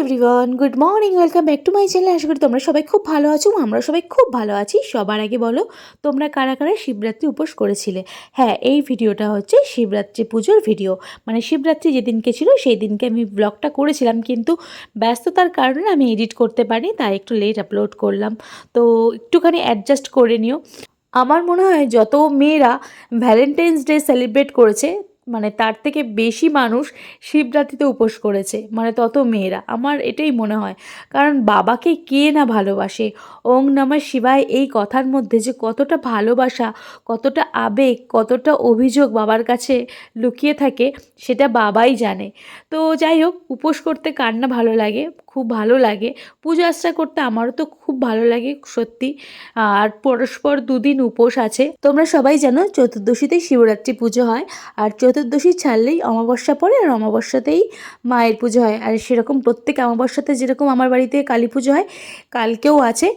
Everyone good morning welcome back to my channel আশা করি তোমরা সবাই খুব ভালো আছো, আমরা সবাই খুব ভালো আছি। সবার আগে বলো, তোমরা কারা কারা শিবরাত্রি উপোস করেছিলে? হ্যাঁ এই ভিডিওটা হচ্ছে শিবরাত্রি পুজোর ভিডিও। মানে শিবরাত্রি যেদিনকে ছিল সেই দিনকে আমি ব্লগটা করেছিলাম, কিন্তু ব্যস্ততার কারণে আমি এডিট করতে পারি তাই একটু লেট আপলোড করলাম। তো একটুখানি অ্যাডজাস্ট করে নিও। আমার মনে হয় যত মেয়েরা ভ্যালেন্টাইন্স ডে সেলিব্রেট করেছে মানে তার থেকে বেশি মানুষ শিবরাত্রিতে উপোস করেছে মানে তত মেয়েরা। আমার এটাই মনে হয়। কারণ বাবাকে কে না ভালোবাসে? ওং নমঃ শিবায় এই কথার মধ্যে যে কতটা ভালোবাসা, কতটা আবেগ, কতটা অভিযোগ বাবার কাছে লুকিয়ে থাকে, সেটা বাবাই জানে। তো যাই হোক, উপোস করতে কার না ভালো লাগে? খুব ভালো লাগে। পুজো আর্চা করতে আমারও তো খুব ভালো লাগে, সত্যি। আর পরস্পর দুদিন উপোস আছে। তোমরা সবাই জানো চতুর্দশীতেই শিবরাত্রি পুজো হয়। আর চতুর্দশী ছাড়লেই অমাবস্যা পড়ে আর অমাবস্যাতেই মায়ের পুজো হয়। আর সেরকম প্রত্যেক অমাবস্যাতে যেরকম আমার বাড়িতে কালী পুজো হয়, কালকেও আছে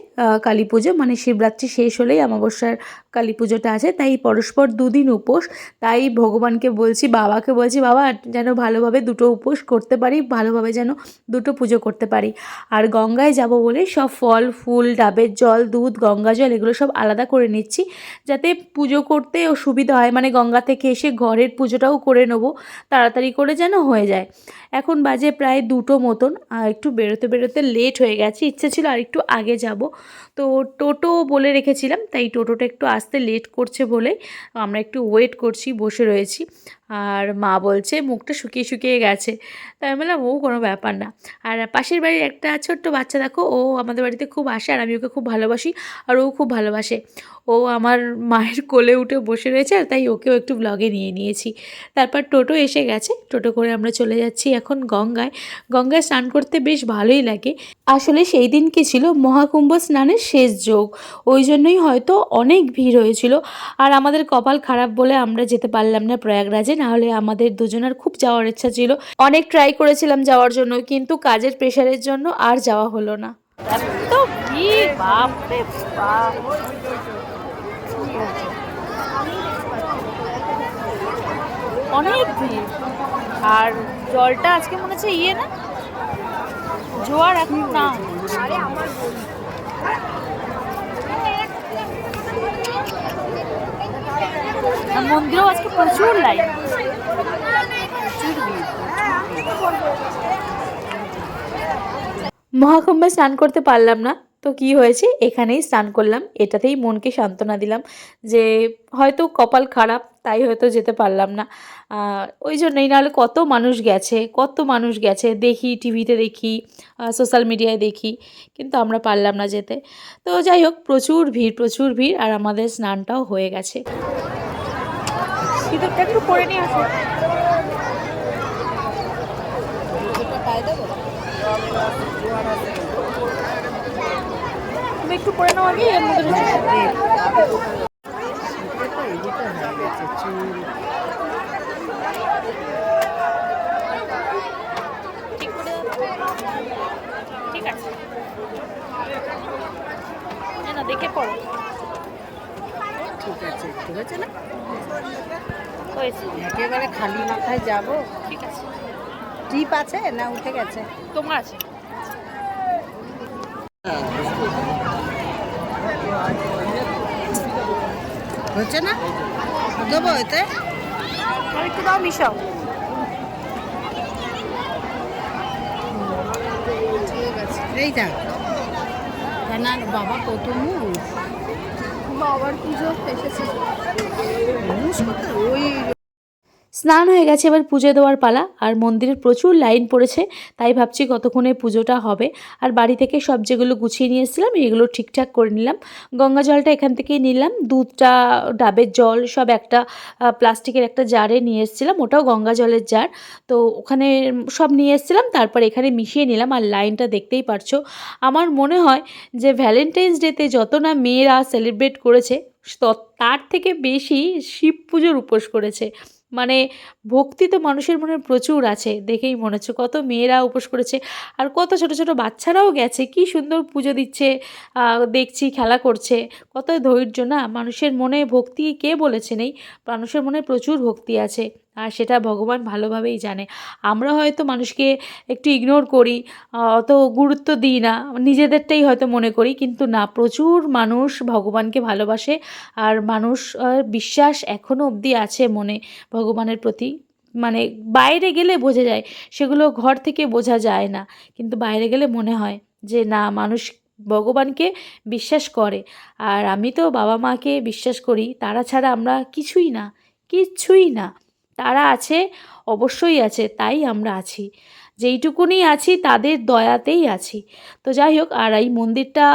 কালী পুজো। মানে শিবরাত্রি শেষ হলেই অমাবস্যার কালী পুজোটা আছে। তাই পরস্পর দুদিন উপোস। তাই ভগবানকে বলছি, বাবাকে বলছি, বাবা, যেন ভালোভাবে দুটো উপোস করতে পারি, ভালোভাবে যেন দুটো পুজো করতে পারি। আর গঙ্গায় যাব বলে সব ফল, ফুল, ডাবের জল, দুধ, গঙ্গা জল এগুলো সব আলাদা করে নিচ্ছি যাতে পুজো করতে ও সুবিধা হয়। মানে গঙ্গা থেকে এসে ঘরের পুজোটাও করে নেব, তাড়াতাড়ি করে যেন হয়ে যায়। এখন বাজে প্রায় দুটো মতন, আর একটু বেরোতে বেরোতে লেট হয়ে গেছে, ইচ্ছে ছিল আর একটু আগে যাব। তো টোটো বলে রেখেছিলাম, তাই টোটোটা একটু আসতে লেট করছে বলে আমরা একটু ওয়েট করছি, বসে রয়েছি। আর মা বলছে, মুখটা শুকিয়ে শুকিয়ে গেছে। তাই আমি বললাম, ও, কোনো ব্যাপার না। আর পাশের বাড়ির একটা ছোট্ট বাচ্চা, দেখো, ও আমাদের বাড়িতে খুব আসে, আর আমি ওকে খুব ভালোবাসি, আর ও খুব ভালোবাসে। ও আমার মায়ের কোলে উঠে বসে রয়েছে, আর তাই ওকেও একটু ব্লগে নিয়ে নিয়েছি। তারপর টোটো এসে গেছে, টোটো করে আমরা চলে যাচ্ছি এখন গঙ্গায়। গঙ্গায় স্নান করতে বেশ ভালোই লাগে। আসলে সেই দিন কি ছিল? মহাকুম্ভ স্নানের শেষ যোগ। ওই জন্যই হয়তো অনেক ভিড় হয়েছিল। আর আমাদের কপাল খারাপ বলে আমরা যেতে পারলাম না প্রয়াগরাজে। নাহলে আমাদের দুজনের খুব যাওয়ার ইচ্ছা ছিল। অনেক ট্রাই করেছিলাম যাওয়ার জন্য, কিন্তু কাজের প্রেশারের জন্য আর যাওয়া হলো না। ভিড় অনেক ভিড়। আর জলটা আজকে মনে হচ্ছে ইয়ে না? জোয়ার এখন না। মন্দিরেও আজকে প্রচুর লাইন মহাকুম্ভে স্নান করতে পারলাম না। তো কি হয়েছে? এখানেই স্নান করলাম। এটাতেই মনকে সান্ত্বনা দিলাম যে হয়তো কপাল খারাপ, তাই হয়তো যেতে পারলাম না। ওই জন্যই নাহলে কত মানুষ গেছে, কত মানুষ গেছে, দেখি, টিভিতে দেখি সোশ্যাল মিডিয়ায় দেখি, কিন্তু আমরা পারলাম না যেতে। তো যাই হোক, প্রচুর ভিড় প্রচুর ভিড়, আর আমাদের স্নানটাও হয়ে গেছে। একটু পরে নিয়ে আসো। একটু পরে নাও আগে এর মধ্যে ঠিক করে আছে। না, দেখে পড়ো। ঠিক আছে ঠিক আছে না? হয়েছে। একেবারে খালি মাথায় যাব। ঠিক আছে। টিপ আছে না উঠে গেছে? তোমার আছে? হচ্ছে না? দেবো এতে? একটু দাও মিশাও এই থাক না বাবা কত মুখ। বাবার পুজো এসেছে। ওই স্নান হয়ে গেছে এবার পুজো দেওয়ার পালা। আর মন্দিরে প্রচুর লাইন পড়েছে, তাই ভাবছি কতক্ষণে পুজোটা হবে। আর বাড়ি থেকে সব যেগুলো গুছিয়ে নিয়ে এসেছিলাম, এগুলো ঠিকঠাক করে নিলাম। গঙ্গা জলটা এখান থেকেই নিলাম। দুধটা, ডাবের জল সব একটা প্লাস্টিকের একটা জারে নিয়ে এসেছিলাম। ওটাও গঙ্গা জলের জার। তো ওখানে সব নিয়ে এসেছিলাম, তারপর এখানে মিশিয়ে নিলাম। আর লাইনটা দেখতেই পারছ। আমার মনে হয় যে ভ্যালেন্টাইন্স ডেতে যত না মেয়েরা সেলিব্রেট করেছে তার থেকে বেশি শিব পুজোর উপোস করেছে। মানে ভক্তি তো মানুষের মনে প্রচুর আছে, দেখেই মনে হচ্ছে কত মেয়েরা উপোস করেছে আর কত ছোট ছোট বাচ্চারাও গেছে, কি সুন্দর পুজো দিচ্ছে দেখছি, খেলা করছে, কত ধৈর্য, না? মানুষের মনে ভক্তি কে বলেছে নেই? মানুষের মনে প্রচুর ভক্তি আছে। আর সেটা ভগবান ভালোভাবেই জানে। আমরা হয়তো মানুষকে একটু ইগনোর করি অত গুরুত্ব দিই না, নিজেদেরটাই হয়তো মনে করি, কিন্তু না, প্রচুর মানুষ ভগবানকে ভালোবাসে আর মানুষ বিশ্বাস এখনও অবধি আছে মনে ভগবানের প্রতি। মানে বাইরে গেলে বোঝা যায়, সেগুলো ঘর থেকে বোঝা যায় না, কিন্তু বাইরে গেলে মনে হয় যে না, মানুষ ভগবানকে বিশ্বাস করে। আর আমি তো বাবা মাকে বিশ্বাস করি, তারা ছাড়া আমরা কিছুই না কিচ্ছুই না। তারা আছে, অবশ্যই আছে, তাই আমরা আছি। যেইটুকুনি আছি, তাদের দয়াতেই আছি। তো যাই হোক, আর এই মন্দিরটা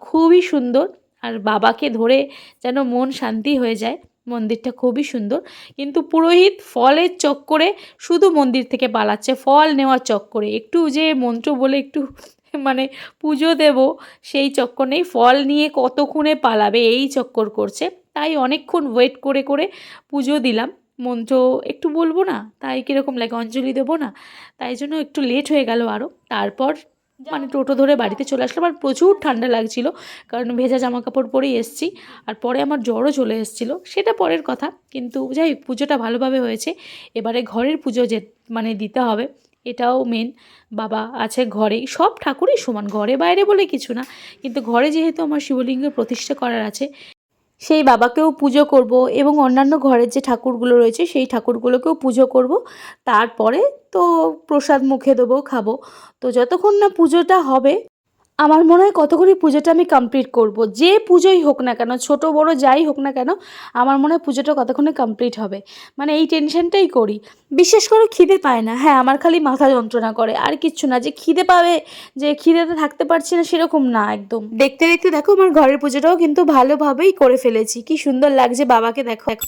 খুবই সুন্দর। আর বাবাকে ধরে যেন মন শান্তি হয়ে যায়, মন্দিরটা খুবই সুন্দর। কিন্তু পুরোহিত ফলের চক্করে শুধু মন্দির থেকে পালাচ্ছে, ফল নেওয়ার চক্করে। একটু যে মন্ত্র বলে একটু মানে পুজো দেব, সেই চক্কর নেই। ফল নিয়ে কতক্ষণে পালাবে, এই চক্কর করছে। তাই অনেকক্ষণ ওয়েট করে করে পুজো দিলাম। মন্ত্র একটু বলব না তাই কীরকম লাগে অঞ্জলি দেবো না তাই জন্য একটু লেট হয়ে গেল আরও তারপর মানে টোটো ধরে বাড়িতে চলে আসলাম আর প্রচুর ঠান্ডা লাগছিল কারণ ভেজা জামা কাপড় পরেই এসেছি আর পরে আমার জ্বরও চলে এসেছিল সেটা পরের কথা কিন্তু যাই হোক পুজোটা ভালোভাবে হয়েছে এবারে ঘরের পুজো যে মানে দিতে হবে এটাও মেন বাবা আছে ঘরেই সব ঠাকুরই সমান ঘরে বাইরে বলে কিছু না কিন্তু ঘরে যেহেতু আমার শিবলিঙ্গের প্রতিষ্ঠা করার আছে সেই বাবাকেও পুজো করব এবং অন্যান্য ঘরের যে ঠাকুরগুলো রয়েছে সেই ঠাকুরগুলোকেও পুজো করব। তারপরে তো প্রসাদ মুখে দেবো, খাব। তো যতক্ষণ না পুজোটা হবে আমার মনে হয় কতক্ষণই পুজোটা আমি কমপ্লিট করব। যে পুজোই হোক না কেন, ছোট বড় যাই হোক না কেন, আমার মনে হয় পুজোটা কতক্ষণে কমপ্লিট হবে। মানে এই টেনশনটাই করি। বিশেষ করে খিদে পায় না। হ্যাঁ আমার খালি মাথা যন্ত্রণা করে। আর কিচ্ছু না। যে খিদে পাবে, যে খিদেতে থাকতে পারছি না, সেরকম না একদম। দেখতে দেখতে দেখো, আমার ঘরের পুজোটাও কিন্তু ভালোভাবেই করে ফেলেছি। কি সুন্দর লাগছে বাবাকে দেখো দেখো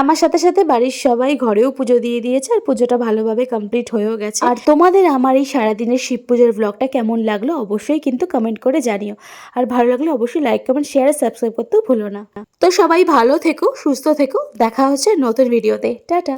আমার সাথে সাথে বাড়ির সবাই ঘরেও পুজো দিয়ে দিয়েছে আর পুজোটা ভালোভাবে কমপ্লিট হয়েও গেছে। আর তোমাদের আমার এই সারাদিনের শিব পুজোর ব্লগটা কেমন লাগল অবশ্যই কিন্তু কমেন্ট করে জানিও। আর ভালো লাগলে অবশ্যই লাইক কমেন্ট শেয়ার আর সাবস্ক্রাইব করতেও ভুলো না। তো সবাই ভালো থেকো, সুস্থ থেকো, দেখা হচ্ছে নতুন ভিডিওতে টাটা।